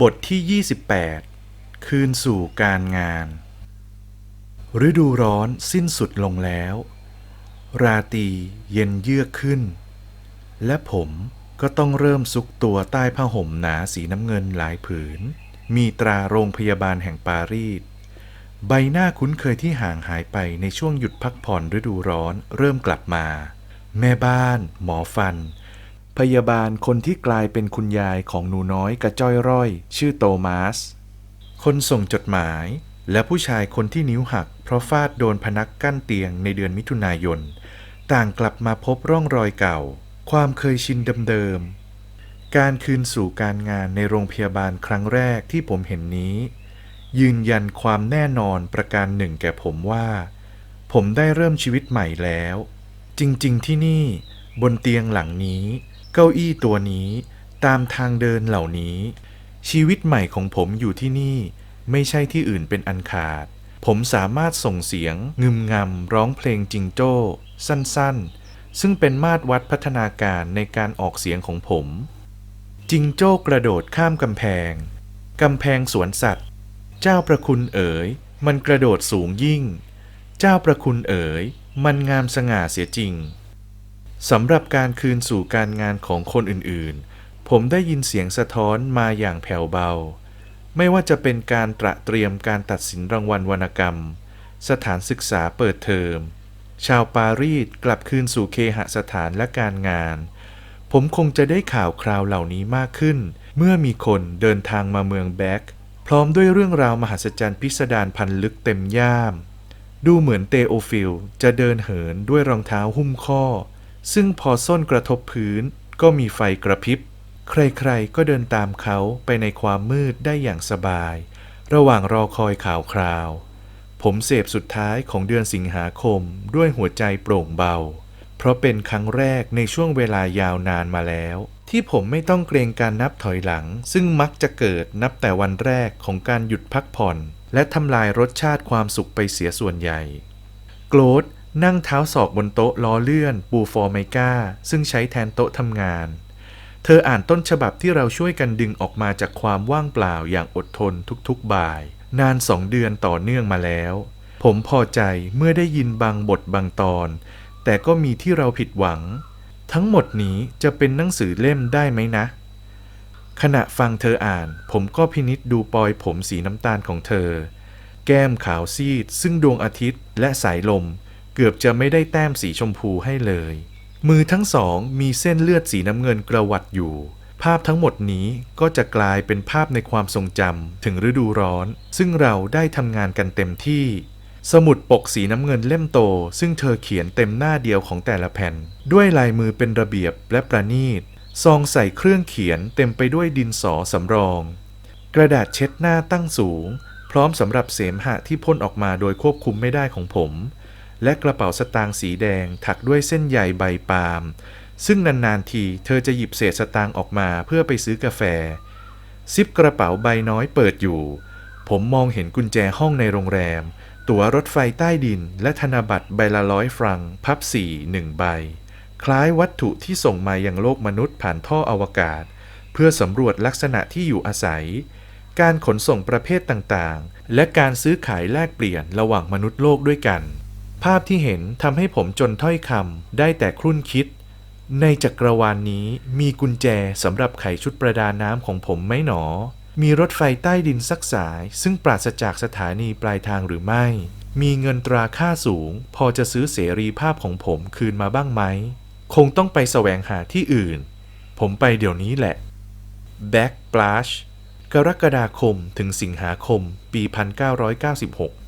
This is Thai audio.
บทที่ 28 คืนสู่การงาน ฤดูร้อนสิ้นสุดลงแล้ว ราตรีเย็นเยือกขึ้น และผมก็ต้องเริ่มซุกตัวใต้ผ้าห่มหนาสีน้ำเงินหลายผืน มีตราโรงพยาบาลแห่งปารีส ใบหน้าคุ้นเคยที่ห่างหายไปในช่วงหยุดพักผ่อนฤดูร้อนเริ่มกลับมา แม่บ้าน หมอฟัน พยาบาลคนที่กลายเป็นคุณยายของหนูน้อยกระจ้อยร่อย ชื่อโตมัส คนส่งจดหมาย และผู้ชายคนที่นิ้วหัก เพราะฟาดโดนพนักกั้นเตียงในเดือนมิถุนายน ต่างกลับมาพบร่องรอยเก่า ความเคยชินเดิมๆการคืนสู่การงานในโรงพยาบาลครั้งแรกที่ผมเห็นนี้ ยืนยันความแน่นอนประการหนึ่งแก่ผมว่า ผมได้เริ่มชีวิตใหม่แล้ว จริงๆที่นี่ บนเตียงหลังนี้ เก้าอี้ตัวนี้ ตามทางเดินเหล่านี้ ชีวิตใหม่ของผมอยู่ที่นี่ ไม่ใช่ที่อื่นเป็นอันขาด ผมสามารถส่งเสียง งึมงำร้องเพลงจิงโจ้ สั้นๆ ซึ่งเป็นมาตรวัดพัฒนาการในการออกเสียงของผม จิงโจ้กระโดดข้ามกำแพงกำแพงสวนสัตว์ เจ้าประคุณเอ๋ย มันกระโดดสูงยิ่ง เจ้าประคุณเอ๋ย มันงามสง่าเสียจริง สำหรับการคืนสู่การงานของคนอื่นๆ ผมได้ยินเสียงสะท้อนมาอย่างแผ่วเบา ไม่ว่าจะเป็นการตระเตรียมการตัดสินรางวัลวรรณกรรม สถานศึกษาเปิดเทอม ชาวปารีสกลับคืนสู่เคหสถานและการงาน ผมคงจะได้ข่าวคราวเหล่านี้มากขึ้น เมื่อมีคนเดินทางมาเมืองแบ็กพร้อมด้วยเรื่องราวมหัศจรรย์พิสดารพันลึกเต็มย่าม ดูเหมือนเตโอฟิลจะเดินเหินด้วยรองเท้าหุ้มข้อ ซึ่งพอส้นกระทบพื้นก็มีไฟกระพริบ ใครๆ ก็เดินตามเขาไปในความมืดได้อย่างสบาย ระหว่างรอคอยข่าวคราว ผมเสพสุดท้ายของเดือนสิงหาคมด้วยหัวใจโปร่งเบา เพราะเป็นครั้งแรกในช่วงเวลายาวนานมาแล้ว ที่ผมไม่ต้องเกรงการนับถอยหลัง ซึ่งมักจะเกิดนับแต่วันแรกของการหยุดพักผ่อน และทำลายรสชาติความสุขไปเสียส่วนใหญ่ โกรด นั่งเท้าศอกบนโต๊ะล้อเลื่อน ปูฟอร์ไมก้าซึ่งใช้แทนโต๊ะทำงาน เธออ่านต้นฉบับที่เราช่วยกันดึงออกมาจากความว่างเปล่าอย่างอดทนทุกๆบ่าย นานสองเดือนต่อเนื่องมาแล้ว ผมพอใจเมื่อได้ยินบางบทบางตอน แต่ก็มีที่เราผิดหวัง ทั้งหมดนี้จะเป็นหนังสือเล่มได้ไหมนะ ขณะฟังเธออ่าน ผมก็พินิษดูปลอยผมสีน้ำตาลของเธอ แก้มขาวซีด ซึ่งดวงอาทิตย์และสายลม เกือบจะไม่ได้แต้มสีชมพูให้เลย มือทั้งสองมีเส้นเลือดสีน้ำเงินกระวัดอยู่ ภาพทั้งหมดนี้ก็จะกลายเป็นภาพในความทรงจำถึงฤดูร้อน ซึ่งเราได้ทำงานกันเต็มที่ สมุดปกสีน้ำเงินเล่มโต ซึ่งเธอเขียนเต็มหน้าเดียวของแต่ละแผ่น ด้วยลายมือเป็นระเบียบและประณีตซองใส่เครื่องเขียนเต็มไปด้วยดินสอสำรอง กระดาษเช็ดหน้าตั้งสูง พร้อมสำหรับเสมหะที่พ่นออกมาโดยควบคุมไม่ได้ของผม และกระเป๋าสตางค์สีแดงถักด้วยเส้นใยใบปาล์มซึ่งนานๆทีเธอจะหยิบเศษสตางค์ออกมาเพื่อไปซื้อกาแฟ ซิปกระเป๋าใบน้อยเปิดอยู่ ผมมองเห็นกุญแจห้องในโรงแรม ตั๋วรถไฟใต้ดิน และธนบัตรใบละร้อยฟรัง พับสี่หนึ่งใบ คล้ายวัตถุที่ส่งมายังโลกมนุษย์ผ่านท่ออวกาศ เพื่อสำรวจลักษณะที่อยู่อาศัย การขนส่งประเภทต่างๆ และการซื้อขายแลกเปลี่ยนระหว่างมนุษย์โลกด้วยกัน ภาพที่เห็นทำให้ผมจนถ้อยคำได้แต่ครุ่นคิด ในจักรวาลนนี้มีกุญแจสำหรับไขชุดประดาน้ำของผมไหมหนอ มีรถไฟใต้ดินสักสาย ซึ่งปราศจากสถานีปลายทางหรือไม่ มีเงินตราค่าสูง พอจะซื้อเสรีภาพของผมคืนมาบ้างไหม คงต้องไปแสวงหาที่อื่น ผมไปเดี๋ยวนี้แหละ Back Splash กรกฎาคมถึงสิงหาคม ปี 1996